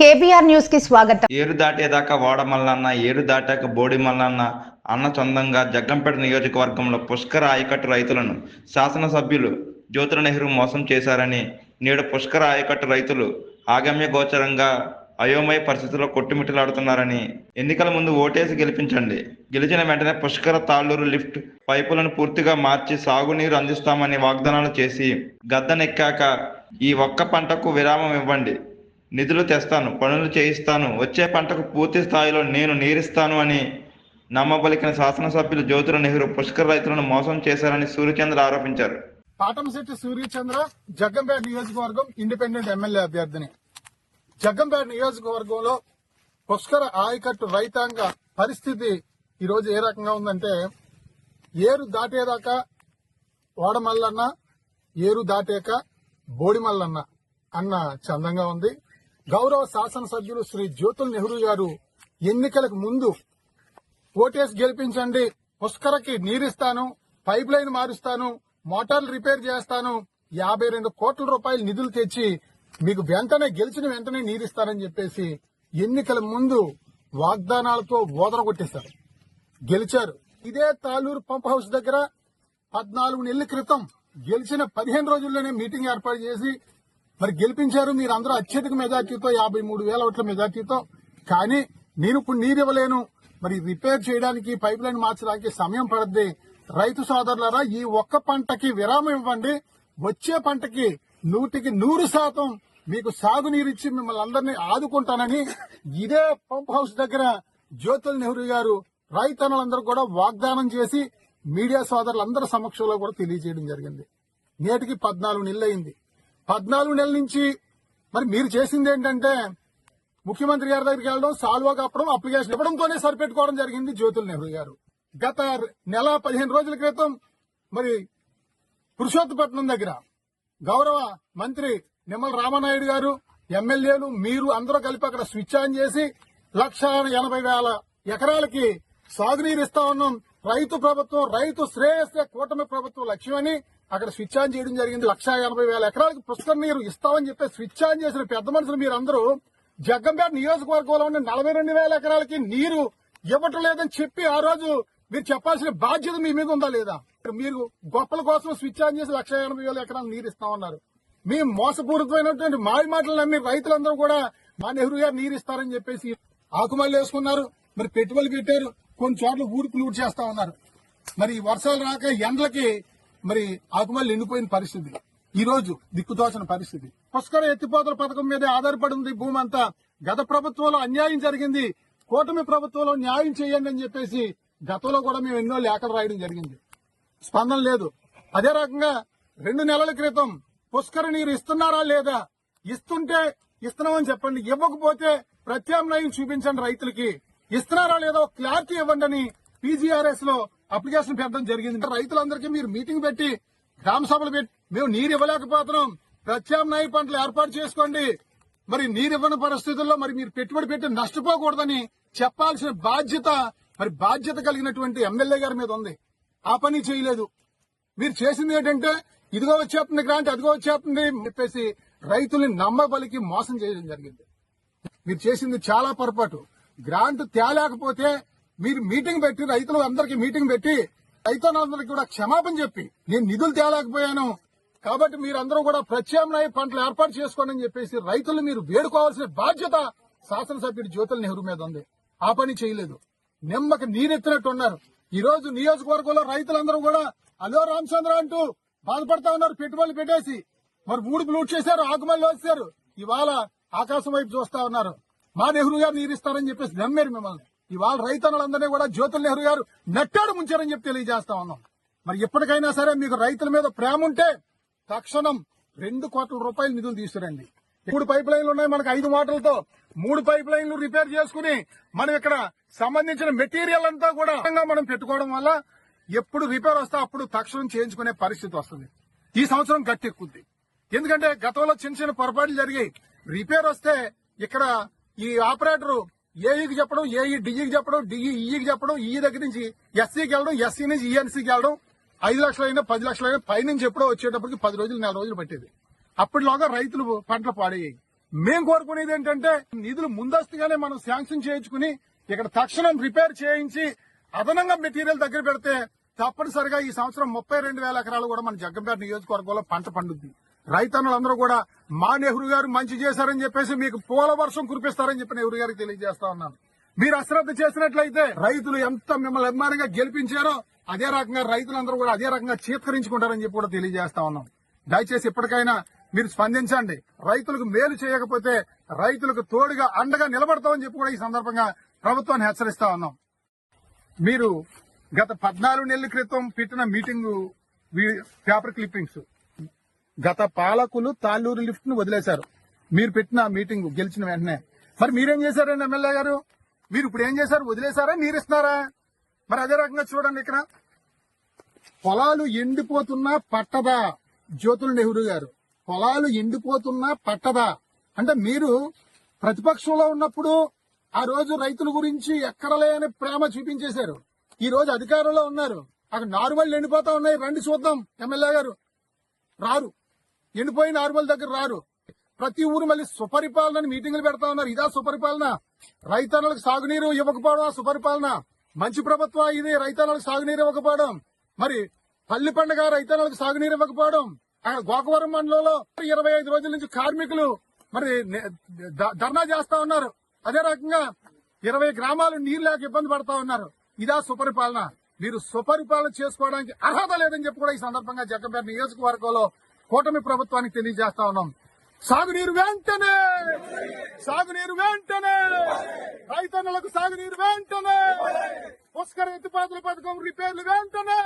KBR న్యూస్కి స్వాగతం. ఏరు దాటేదాకా వాడ మల్లన్న ఏరు దాటాక బోడి మల్లన్న అన్న చందంగా జగ్గంపేట నియోజకవర్గంలో పుష్కర ఆయకట్టు రైతులను శాసనసభ్యులు జ్యోతుల నెహ్రూ మోసం చేశారని నేడు పుష్కర ఆయకట్టు రైతులు ఆగమ్య గోచరంగా అయోమయ పరిస్థితుల్లో కొట్టుమిట్టలాడుతున్నారని ఎన్నికల ముందు ఓటేసి గెలిపించండి. గెలిచిన వెంటనే పుష్కర తాళ్ళూరు లిఫ్ట్ పైపులను పూర్తిగా మార్చి సాగునీరు అందిస్తామని వాగ్దానాలు చేసి గద్దెనెక్కాక ఈ ఒక్క పంటకు విరామం ఇవ్వండి. నిధులు తెస్తాను పనులు చేయిస్తాను వచ్చే పంటకు పూర్తి స్థాయిలో నేను నీరిస్తాను అని నమ్మబలికిన శాసనసభ్యులు జ్యోతుల నెహ్రూ పుష్కర రైతులను మోసం చేశారని సూర్యచంద్ర ఆరోపించారు. పాటంశెట్టి సూర్యచంద్ర జగ్గంపేట నియోజకవర్గం ఇండిపెండెంట్ ఎమ్మెల్యే అభ్యర్థిని. జగ్గంపేట నియోజకవర్గంలో పుష్కర ఆయకట్టు రైతాంగ పరిస్థితి ఈరోజు ఏ రకంగా ఉందంటే ఏరు దాటేదాకా ఓడమల్లన్న ఏరు దాటాక బోడిమల్లన్న అన్న చందంగా ఉంది. గౌరవ శాసనసభ్యులు శ్రీ జ్యోతుల్ నెహ్రూ గారు ఎన్నికలకు ముందు ఓటేసి గెలిపించండి పుష్కరకి నీరిస్తాను పైప్ లైన్ మారుస్తాను మోటార్లు రిపేర్ చేస్తాను యాభై రెండు కోట్ల రూపాయల నిధులు తెచ్చి మీకు వెంటనే గెలిచిన వెంటనే నీరిస్తానని చెప్పేసి ఎన్నికల ముందు వాగ్దానాలతో ఓదర కొట్టేశారు గెలిచారు. ఇదే తాలూరు పంప్ హౌస్ దగ్గర పద్నాలుగు నెలల క్రితం గెలిచిన పదిహేను రోజుల్లోనే మీటింగ్ ఏర్పాటు చేసి మరి గెలిపించారు మీరు అందరూ అత్యధిక మెజార్టీతో యాభై మూడు వేల ఓట్ల మెజార్టీతో. కానీ నేను ఇప్పుడు నీరు ఇవ్వలేను. మరి రిపేర్ చేయడానికి పైప్ లైన్ మార్చడానికి సమయం పడద్ది. రైతు సోదరులరా ఈ ఒక్క పంటకి విరామం ఇవ్వండి. వచ్చే పంటకి నూటికి నూరు శాతం మీకు సాగునీరు ఇచ్చి మిమ్మల్ని అందరినీ ఆదుకుంటానని ఇదే పంప్ హౌస్ దగ్గర జ్యోతుల్ నెహ్రూ గారు రైతన్నులందరూ కూడా వాగ్దానం చేసి మీడియా సోదరులందరి సమక్షంలో కూడా తెలియజేయడం జరిగింది. నేటికి పద్నాలుగు నెలలు అయింది పద్నాలుగు నెలల నుంచి మరి మీరు చేసింది ఏంటంటే ముఖ్యమంత్రి గారి దగ్గరికి వెళ్ళడం సాల్వా కప్పడం అప్లికేషన్ ఇవ్వడంతోనే సరిపెట్టుకోవడం జరిగింది జ్యోతుల నెహ్రూ గారు. గత నెల పదిహేను రోజుల క్రితం మరి పురుషోత్తపట్నం దగ్గర గౌరవ మంత్రి నిమ్మల రామనాయుడు గారు ఎమ్మెల్యేలు మీరు అందరూ కలిపి అక్కడ స్విచ్ ఆన్ చేసి లక్ష ఎనభై వేల ఎకరాలకి సాగునీరు ఇస్తా ఉన్నాం. రైతు ప్రభుత్వం రైతు శ్రేయస్సే కూటమి ప్రభుత్వం లక్ష్యమని అక్కడ స్విచ్ ఆన్ చేయడం జరిగింది. లక్ష ఎనభై వేల ఎకరాలకు పుష్కర్ నీరు ఇస్తామని చెప్పి స్విచ్ ఆన్ చేసిన పెద్ద మనుషులు మీరందరూ జగ్గంపేట నియోజకవర్గంలో ఉన్న నలభై రెండు వేల ఎకరాలకి నీరు ఇవ్వటం లేదని చెప్పి ఆ రోజు మీరు చెప్పాల్సిన బాధ్యత మీ మీద ఉందా లేదా? మీరు గొప్పల కోసం స్విచ్ ఆన్ చేసి లక్ష ఎనభై వేల ఎకరాలు నీరు ఇస్తామన్నారు. మీ మోసపూరితమైనటువంటి మావి మాటలు నమ్మి రైతులందరూ కూడా మా నెహ్రూ గారు నీరు ఇస్తారని చెప్పేసి ఆకుమల్లి వేసుకున్నారు. మరి పెట్టుబడులు పెట్టారు. కొన్ని చోట్ల ఊరుకులు ఊడి చేస్తా ఉన్నారు. మరి వర్షాలు రాక ఎండలకి మరి ఆకుమల్లి ఎండిపోయిన పరిస్థితి. ఈ రోజు దిక్కుతోచన పరిస్థితి. పుష్కర ఎత్తిపోతల పథకం మీద ఆధారపడి ఉంది భూమి అంతా. గత ప్రభుత్వంలో అన్యాయం జరిగింది. కూటమి ప్రభుత్వంలో న్యాయం చేయండి అని చెప్పేసి గతంలో కూడా మేము ఎన్నో లేఖలు రాయడం జరిగింది. స్పందన లేదు. అదే రకంగా రెండు నెలల క్రితం పుష్కర నీరు ఇస్తున్నారా లేదా? ఇస్తుంటే ఇస్తున్నామని చెప్పండి. ఇవ్వకపోతే ప్రత్యామ్నాయం చూపించండి రైతులకి. ఇస్తున్నారా లేదా? క్లారిటీ ఇవ్వండి అని పీజీఆర్ఎస్లో అప్లికేషన్ పెట్టడం జరిగింది. రైతులందరికీ మీరు మీటింగ్ పెట్టి గ్రామ సభలు పెట్టి మేము నీరు ఇవ్వలేకపోతున్నాం. ప్రత్యామ్నాయ పంటలు ఏర్పాటు చేసుకోండి. మరి నీరు ఇవ్వని పరిస్థితుల్లో మరి మీరు పెట్టుబడి పెట్టి నష్టపోకూడదని చెప్పాల్సిన బాధ్యత మరి బాధ్యత కలిగినటువంటి ఎమ్మెల్యే గారి మీద ఉంది. ఆ పని చేయలేదు. మీరు చేసింది ఏంటంటే ఇదిగో వచ్చేస్తుంది గ్రాంట్ అదిగో వచ్చేస్తుంది చెప్పేసి రైతుల్ని నమ్మబలికి మోసం చేయడం జరిగింది. మీరు చేసింది చాలా పొరపాటు. గ్రాంట్ తేలేకపోతే మీరు మీటింగ్ పెట్టి రైతులు అందరికి మీటింగ్ పెట్టి రైతులందరికీ కూడా క్షమాపణ చెప్పి నేను నిధులు తేలేకపోయాను. కాబట్టి మీరందరూ కూడా ప్రత్యామ్నాయ పంటలు ఏర్పాటు చేసుకోండి అని చెప్పేసి రైతులు మీరు వేడుకోవాల్సిన బాధ్యత శాసనసభ్యుడు జ్యోతుల నెహ్రూ మీద ఉంది. ఆ పని చేయలేదు. నిమ్మకి నీరెత్తినట్టు ఉన్నారు. ఈ రోజు నియోజకవర్గంలో రైతులందరూ కూడా అలో రామచంద్ర అంటూ బాధపడతా ఉన్నారు పెట్టుబడులు పెట్టేసి. మరి ఊడుపు లూట్ చేశారు ఆకుమల్లి వచ్చారు ఇవాళ ఆకాశం వైపు చూస్తా ఉన్నారు. మా నెహ్రూ గారు నీరిస్తారని చెప్పేసి నమ్మారు మిమ్మల్ని. ఇవాళ రైతన్నులందరినీ కూడా జ్యోతుల నెహ్రూ గారు నెట్టాడు ముంచారని చెప్పి తెలియజేస్తా ఉన్నాం. మరి ఎప్పటికైనా సరే మీకు రైతుల మీద ప్రేమ ఉంటే తక్షణం రెండు కోట్ల రూపాయలు నిధులు తీసుకురండి. మూడు పైప్ లైన్లు ఉన్నాయి మనకు ఐదు మాటలతో మూడు పైప్ లైన్లు రిపేర్ చేసుకుని మనం ఇక్కడ సంబంధించిన మెటీరియల్ అంతా కూడా మనం పెట్టుకోవడం వల్ల ఎప్పుడు రిపేర్ వస్తే అప్పుడు తక్షణం చేయించుకునే పరిస్థితి వస్తుంది. ఈ సంవత్సరం గట్టెక్కుద్ది. ఎందుకంటే గతంలో చిన్న చిన్న పొరపాట్లు జరిగాయి. రిపేర్ వస్తే ఇక్కడ ఈ ఆపరేటర్ ఏఈకి చెప్పడం ఏఈ డిఈకి చెప్పడం డిఈ ఈకి చెప్పడం ఈ దగ్గర నుంచి ఎస్సీకి వెళ్ళడం ఎస్సీ నుంచి ఈఎన్సీకి వెళ్ళడం ఐదు లక్షలైనా పది లక్షలైనా పైనుంచి ఎప్పుడో వచ్చేటప్పటికి పది రోజులు నెల రోజులు పట్టేది. అప్పటిలోగా రైతులు పంటలు పాడయ్యాయి. మేం కోరుకునేది ఏంటంటే నిధులు ముందస్తుగానే మనం శాంక్షన్ చేయించుకుని ఇక్కడ తక్షణం రిపేర్ చేయించి అదనంగా మెటీరియల్ దగ్గర పెడితే తప్పనిసరిగా ఈ సంవత్సరం ముప్పై రెండు వేల ఎకరాలు కూడా మన జగ్గంపేట నియోజకవర్గంలో పంట పండుద్ది. రైతన్నులందరూ కూడా మా నెహ్రూ గారు మంచి చేశారని చెప్పేసి మీకు పూల వర్షం కురిపిస్తారని చెప్పి నెహ్రూ గారికి తెలియజేస్తా ఉన్నాను. మీరు అశ్రద్ధ చేసినట్లయితే రైతులు ఎంత మిమ్మల్ని అభిమానంగా గెలిపించారో అదే రకంగా రైతులందరూ కూడా అదే రకంగా చీత్కరించుకుంటారని చెప్పి కూడా తెలియజేస్తా ఉన్నాం. దయచేసి ఇప్పటికైనా మీరు స్పందించండి. రైతులకు మేలు చేయకపోతే రైతులకు తోడుగా అండగా నిలబడతామని చెప్పి కూడా ఈ సందర్భంగా ప్రభుత్వాన్ని హెచ్చరిస్తా ఉన్నాం. మీరు గత పద్నాలుగు నెలల క్రితం పెట్టిన మీటింగ్ పేపర్ క్లిప్పింగ్స్ గత పాలకులు తాళ్ళూరు లిఫ్ట్ను వదిలేశారు. మీరు పెట్టిన మీటింగ్ గెలిచిన వెంటనే. మరి మీరేం చేశారండి ఎమ్మెల్యే గారు? మీరు ఇప్పుడు ఏం చేశారు? వదిలేశారా? మీరు ఇస్తున్నారా మరి అదే రకంగా చూడండి ఇక్కడ. పొలాలు ఎండిపోతున్నా పట్టదా? జ్యోతుల నెహ్రూ గారు పొలాలు ఎండిపోతున్నా పట్టదా? అంటే మీరు ప్రతిపక్షంలో ఉన్నప్పుడు ఆ రోజు రైతుల గురించి ఎక్కడలేని ప్రేమ చూపించేశారు. ఈ రోజు అధికారంలో ఉన్నారు. అక్కడ నార్మల్ ఎండిపోతా ఉన్నాయి. రండి చూద్దాం ఎమ్మెల్యే గారు. రారు. ఎండిపోయిన నార్మల్ దగ్గర రారు. ప్రతి ఊరు మళ్ళీ సుపరిపాలన మీటింగులు పెడతా ఉన్నారు. ఇదా సుపరిపాలన. రైతన్నులకు సాగునీరు ఇవ్వకపోవడం ఆ సుపరిపాలన. మంచి ప్రభుత్వం ఇది రైతన్నులకు సాగునీరు ఇవ్వకపోవడం. మరి పల్లి పండుగ రైతన్నులకు సాగునీరు ఇవ్వకపోవడం. అక్కడ గోకవరం మండలంలో ఇరవై ఐదు రోజుల నుంచి కార్మికులు మరి నే- ధర్నా చేస్తా ఉన్నారు. అదే రకంగా ఇరవై గ్రామాలు నీరు లేక ఇబ్బంది పడతా ఉన్నారు. ఇదా సుపరిపాలన. మీరు సుపరిపాలన చేసుకోవడానికి అర్హత లేదని చెప్పి కూడా ఈ సందర్భంగా జగ్గంపేట నియోజకవర్గంలో కూటమి ప్రభుత్వానికి తెలియజేస్తా ఉన్నాం. సాగునీరు వెంటనే! సాగునీరు వెంటనే! రైతన్నులకు సాగునీరు వెంటనే! పుష్కర ఎత్తిపాతుల పథకం రిపేర్లు వెంటనే!